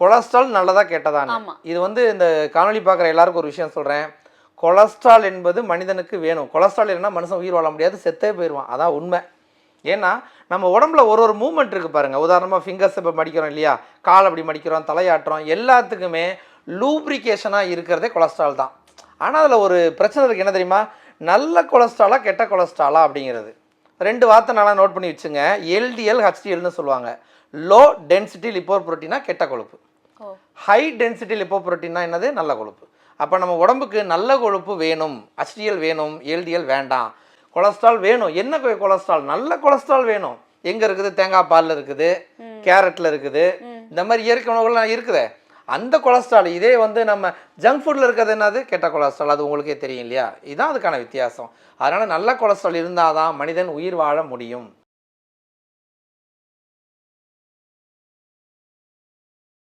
Cholesterol நல்லதா கெட்டதான்னு. ஆமா. இது வந்து இந்த காணொளி பார்க்குற எல்லாருக்கும் ஒரு விஷயம் சொல்கிறேன் கொலஸ்ட்ரால் என்பது மனிதனுக்கு வேணும். கொலஸ்ட்ரால் இல்லைன்னா மனுஷன் உயிர் வாழ முடியாது செத்தே போயிடுவான் அதான் உண்மை. ஏன்னா நம்ம உடம்புல ஒரு ஒரு மூமெண்ட் இருக்குது பாருங்கள் உதாரணமாக ஃபிங்கர்ஸ் இப்போ மடிக்கிறோம் இல்லையா? கால் அப்படி மடிக்கிறோம் தலையாட்டுறோம். எல்லாத்துக்குமே லூப்ரிகேஷனாக இருக்கிறதே கொலஸ்ட்ரால் தான். ஆனால் அதில் ஒரு பிரச்சனை இருக்குது என்ன தெரியுமா? நல்ல கொலஸ்ட்ராலா கெட்ட கொலஸ்ட்ராலா அப்படிங்கிறது. ரெண்டு வார்த்தை நல்லா நோட் பண்ணி வச்சுங்க. எல்டிஎல் ஹெச்டிஎல்னு சொல்லுவாங்க. லோ டென்சிட்டி லிப்போ புரோட்டீனா கெட்ட கொழுப்பு. ஹை டென்சிட்டி லிப்போ புரோட்டீனா என்னது? நல்ல கொழுப்பு. அப்போ நம்ம உடம்புக்கு நல்ல கொழுப்பு வேணும். HDL வேணும். எல்டிஎல் வேண்டாம். கொலஸ்ட்ரால் வேணும். என்ன கொலஸ்ட்ரால்? நல்ல கொலஸ்ட்ரால் வேணும். எங்கே இருக்குது? தேங்காய் பாலில் இருக்குது. கேரட்டில் இருக்குது. இந்த மாதிரி இயற்கை உணவுகள்லாம் இருக்குதே. அந்த கொலஸ்ட்ரால் இதே வந்து நம்ம ஜங்க் ஃபுட்டில் இருக்கிறது என்னது? கெட்ட கொலஸ்ட்ரால். அது உங்களுக்கே தெரியும் இல்லையா? இதுதான் அதுக்கான வித்தியாசம். அதனால் நல்ல கொலஸ்ட்ரால் இருந்தால் தான் மனிதன் உயிர் வாழ முடியும்.